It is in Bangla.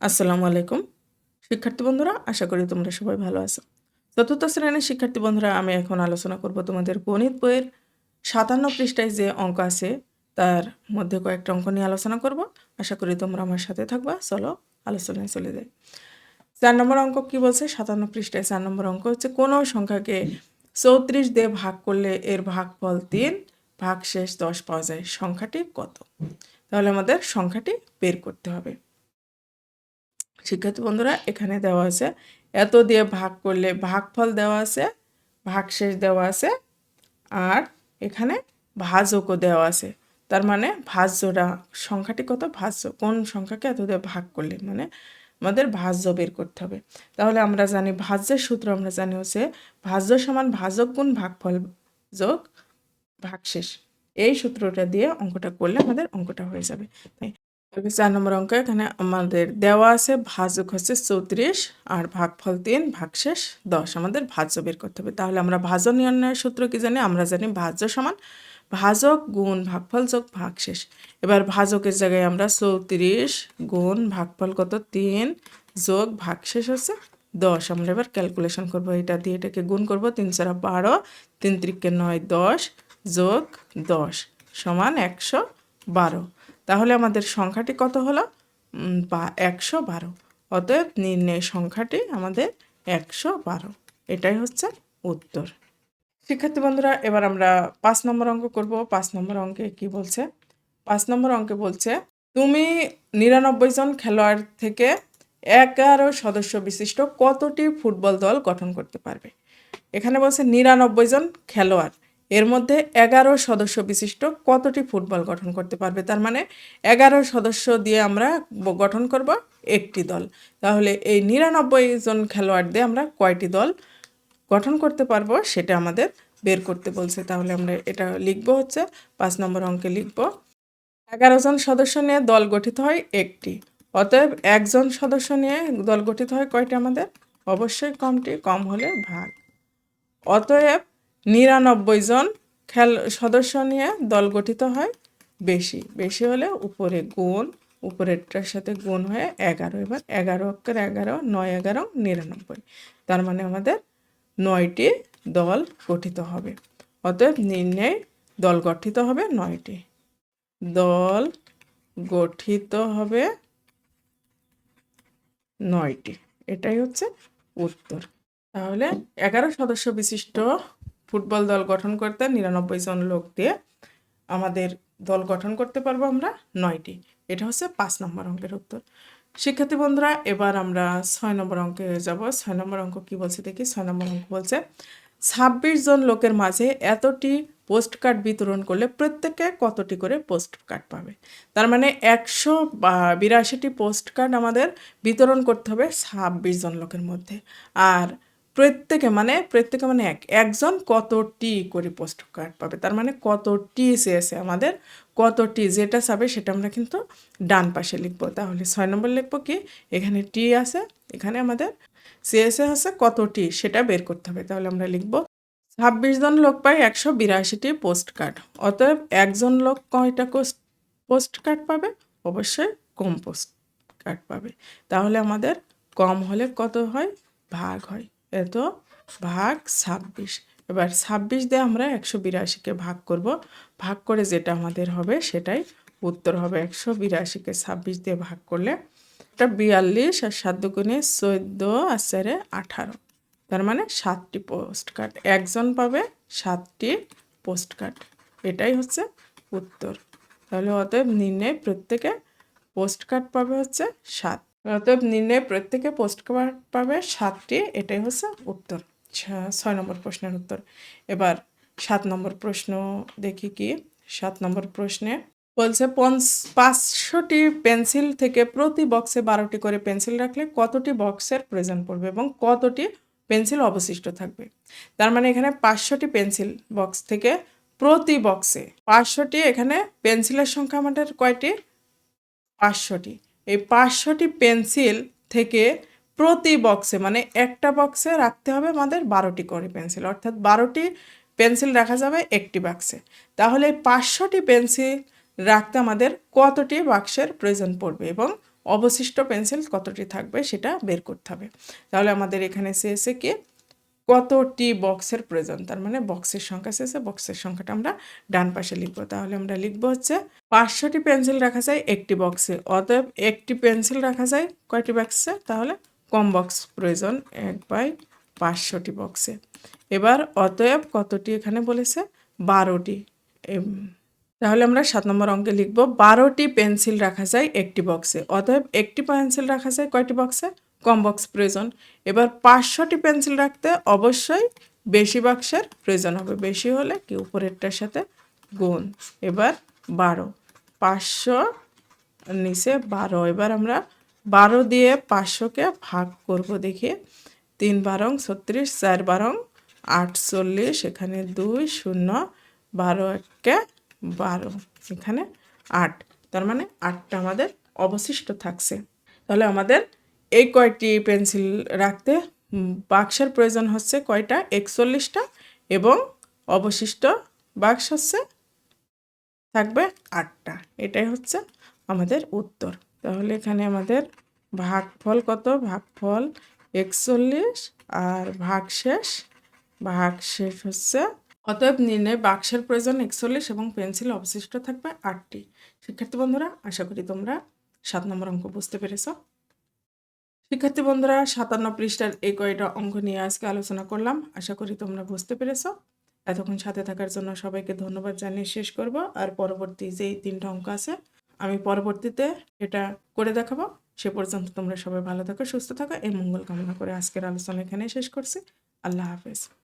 আসসালামু আলাইকুম। শিক্ষার্থী বন্ধুরা, আশা করি তোমরা সবাই ভালো আছো। চতুর্থ শ্রেণির শিক্ষার্থী বন্ধুরা, আমি এখন আলোচনা করব তোমাদের গণিত বইয়ের সাতান্ন পৃষ্ঠায় যে অঙ্ক আছে, তার মধ্যে কয়েকটা অঙ্ক নিয়ে আলোচনা করব। আশা করি তোমরা আমার সাথে থাকবা। চলো, আলোচনায় চলে যাই। চার নম্বর অঙ্ক কি বলছে? সাতান্ন পৃষ্ঠায় চার নম্বর অঙ্ক হচ্ছে, কোনো সংখ্যাকে চৌত্রিশ দিয়ে ভাগ করলে এর ভাগফল তিন ভাগ শেষ দশ পাওয়া যায়। সংখ্যাটি কত? তাহলে আমাদের সংখ্যাটি বের করতে হবে। শিক্ষার্থী বন্ধুরা, এখানে দেওয়া আছে এত দিয়ে ভাগ করলে ভাগফল দেওয়া আছে, ভাগশেষ দেওয়া আছে, আর এখানে ভাজকও দেওয়া আছে। তার মানে ভাজ্যটা, সংখ্যাটি কত? ভাজ্য। কোন সংখ্যাকে এত দিয়ে ভাগ করলে? মানে আমাদের ভাজ্য বের করতে হবে। তাহলে আমরা জানি ভাজ্যের সূত্র আমরা জানি হচ্ছে ভাজ্য সমান ভাজক গুণ ভাগফল যোগ ভাগশেষ। এই সূত্রটা দিয়ে অঙ্কটা করলে আমাদের অঙ্কটা হয়ে যাবে। তাই চার নম্বর অঙ্ক এখানে আমাদের দেওয়া আছে ভাজক হচ্ছে চৌত্রিশ আর ভাগফল তিন, ভাগশেষ দশ। আমাদের ভাজ্য বের করতে হবে। তাহলে আমরা ভাজ্য নির্ণয়ের সূত্র কি জানি? আমরা জানি ভাজ্য সমান ভাজক গুণ ভাগফল যোগ ভাগশেষ। এবার ভাজকের জায়গায় আমরা চৌত্রিশ গুণ ভাগফল কত? তিন যোগ ভাগশেষ হচ্ছে দশ। আমরা এবার ক্যালকুলেশন করব। এটা দিয়ে এটাকে গুণ করব তিন চারা বারো, তিন ত্রিকে নয় দশ যোগ দশ সমান একশো বারো। তাহলে আমাদের সংখ্যাটি কত হলো? বা একশো বারো। অতএব নির্ণয় সংখ্যাটি আমাদের একশো বারো। এটাই হচ্ছে উত্তর। শিক্ষার্থী বন্ধুরা, এবার আমরা পাঁচ নম্বর অঙ্ক করব। পাঁচ নম্বর অঙ্কে কি বলছে? পাঁচ নম্বর অঙ্কে বলছে, তুমি নিরানব্বই জন খেলোয়াড় থেকে এগারো সদস্য বিশিষ্ট কতটি ফুটবল দল গঠন করতে পারবে? এখানে বলছে, নিরানব্বই জন খেলোয়াড় এর মধ্যে এগারো সদস্য বিশিষ্ট কতটি ফুটবল গঠন করতে পারবে? তার মানে এগারো সদস্য দিয়ে আমরা গঠন করব একটি দল। তাহলে এই নিরানব্বই জন খেলোয়াড় দিয়ে আমরা কয়টি দল গঠন করতে পারব সেটা আমাদের বের করতে বলছে। তাহলে আমরা এটা লিখব হচ্ছে, পাঁচ নম্বর অঙ্কে লিখব। এগারো জন সদস্য নিয়ে দল গঠিত হয় একটি। অতএব একজন সদস্য নিয়ে দল গঠিত হয় কয়টি আমাদের? অবশ্যই কমটি কম হলে ভাগ। অতএব নিরানব্বই জন খেল সদস্য নিয়ে দল গঠিত হয়। বেশি বেশি হলে উপরে গুণ, উপরেরটার সাথে গুণ হয়ে এগারো এবার এগারো অক্ষের এগারো, নয় এগারো, নিরানব্বই। তার মানে আমাদের নয়টি দল গঠিত হবে। অতএব নির্ণয় দল গঠিত হবে নয়টি। দল গঠিত হবে নয়টি। এটাই হচ্ছে উত্তর। তাহলে এগারো সদস্য বিশিষ্ট ফুটবল দল গঠন করতে নিরানব্বই জন লোক দিয়ে আমাদের দল গঠন করতে পারব আমরা নয়টি। এটা হচ্ছে পাঁচ নম্বর অঙ্কের উত্তর। শিক্ষার্থী বন্ধুরা, এবার আমরা ছয় নম্বর অঙ্কে যাব। ছয় নম্বর অঙ্ক কি বলছে দেখি? ছয় নম্বর অঙ্ক বলছে, ছাব্বিশ জন লোকের মাঝে এতটি পোস্ট কার্ড বিতরণ করলে প্রত্যেকে কতটি করে পোস্ট কার্ড পাবে? তার মানে একশো বিরাশিটি পোস্ট কার্ড আমাদের বিতরণ করতে হবে ছাব্বিশ জন লোকের মধ্যে। আর প্রত্যেকে মানে প্রত্যেকে মানে এক, একজন কতটি করে পোস্ট কার্ড পাবে? তার মানে কতটি চেয়েছে আমাদের কতটি যেটা চাবে সেটা আমরা কিন্তু ডান পাশে লিখব। তাহলে ছয় নম্বর লিখব কি? এখানে টি আছে, এখানে আমাদের সিএসএ হচ্ছে কতটি সেটা বের করতে হবে। তাহলে আমরা লিখব ছাব্বিশ জন লোক পায় একশো বিরাশিটি পোস্ট কার্ড অতএব একজন লোক কয়টা পোস্ট কার্ড পাবে? অবশ্যই কম পোস্ট কার্ড পাবে। তাহলে আমাদের কম হলে কত হয়? ভাগ হয়। এত ভাগ ছাব্বিশ। এবার ছাব্বিশ দিয়ে আমরা একশো বিরাশিকে ভাগ করব। ভাগ করে যেটা আমাদের হবে সেটাই উত্তর হবে। একশো বিরাশিকে ছাব্বিশ দিয়ে ভাগ করলে এটা বিয়াল্লিশ আর সাত দুগুণে চোদ্দ আর চারে আঠারো। তার মানে সাতটি পোস্ট কার্ড একজন পাবে সাতটি পোস্ট কার্ড এটাই হচ্ছে উত্তর। তাহলে অতএব নির্ণয় প্রত্যেকে পোস্ট কার্ড পাবে হচ্ছে সাত। অতএব নির্ণয় প্রত্যেকে পোস্ট কার্ড পাবে সাতটি, এটাই হচ্ছে উত্তর। ছয় নম্বর প্রশ্নের উত্তর। এবার সাত নম্বর প্রশ্ন দেখি কি? সাত নম্বর প্রশ্নে বলছে পাঁচশোটি পেন্সিল থেকে প্রতি বক্সে বারোটি করে পেন্সিল রাখলে কতটি বক্সের প্রয়োজন পড়বে এবং কতটি পেন্সিল অবশিষ্ট থাকবে? তার মানে এখানে পাঁচশোটি পেন্সিল বক্স থেকে প্রতি বক্সে পাঁচশোটি, এখানে পেন্সিলের সংখ্যা আমাদের কয়টি? পাঁচশোটি। এই পাঁচশোটি পেন্সিল থেকে প্রতি বক্সে মানে একটা বক্সে রাখতে হবে আমাদের বারোটি করে পেন্সিল, অর্থাৎ বারোটি পেন্সিল রাখা যাবে একটি বাক্সে। তাহলে এই পাঁচশোটি পেন্সিল রাখতে আমাদের কতটি বাক্সের প্রয়োজন পড়বে এবং অবশিষ্ট পেন্সিল কতটি থাকবে সেটা বের করতে হবে। তাহলে আমাদের এখানে এসে এসে কি? কতটি বক্সের প্রয়োজন? তার মানে বক্সের সংখ্যা শেষে বক্সের সংখ্যাটা আমরা ডান পাশে লিখব। তাহলে আমরা লিখব হচ্ছে পাঁচশোটি পেন্সিল রাখা যায় একটি বক্সে, অতএব একটি পেন্সিল রাখা যায় কয়টি বক্সে? তাহলে কম বক্স প্রয়োজন, এক বাই পাঁচশোটি বক্সে। এবার অতএব কতটি এখানে বলেছে? বারোটি। তাহলে আমরা সাত নম্বর অঙ্কে লিখব, বারোটি পেন্সিল রাখা যায় একটি বক্সে, অতএব একটি পেন্সিল রাখা যায় কয়টি বক্সে? কম বক্স প্রয়োজন। এবার পাঁচশোটি পেন্সিল রাখতে অবশ্যই বেশি বাক্সের প্রয়োজন হবে। বেশি হলে কি? উপরেরটার সাথে গুণ। এবার বারো। পাঁচশো নিচে বারো। এবার আমরা বারো দিয়ে পাঁচশোকে ভাগ করব দেখি। তিন বারং ছত্রিশ, চার বারং আটচল্লিশ। এখানে দুই, শূন্য, বারো একে বারো। এখানে আট। তার মানে আটটা আমাদের অবশিষ্ট থাকছে। তাহলে আমাদের এই কয়টি পেন্সিল রাখতে বাক্সের প্রয়োজন হচ্ছে কয়টা? একচল্লিশটা এবং অবশিষ্ট বাক্স হচ্ছে থাকবে আটটা। এটাই হচ্ছে আমাদের উত্তর। তাহলে এখানে আমাদের ভাগফল কত? ভাগফল একচল্লিশ আর ভাগশেষ ভাগশেষ হচ্ছে অতএব নির্ণয় বাক্সের প্রয়োজন একচল্লিশ এবং পেন্সিল অবশিষ্ট থাকবে আটটি। শিক্ষার্থী বন্ধুরা, আশা করি তোমরা সাত নম্বর অঙ্ক বুঝতে পেরেছ। শিক্ষার্থী বন্ধুরা, সাতান্ন পৃষ্ঠার এই কয়টা অঙ্ক নিয়ে আজকে আলোচনা করলাম। আশা করি তোমরা বুঝতে পেরেছ। এতক্ষণ সাথে থাকার জন্য সবাইকে ধন্যবাদ জানিয়ে শেষ করব। আর পরবর্তী যেই তিনটা অঙ্ক আছে, আমি পরবর্তীতে এটা করে দেখাবো। সে পর্যন্ত তোমরা সবাই ভালো থাকো, সুস্থ থাকো। এই মঙ্গল কামনা করে আজকের আলোচনা এখানে শেষ করছি। আল্লাহ হাফেজ।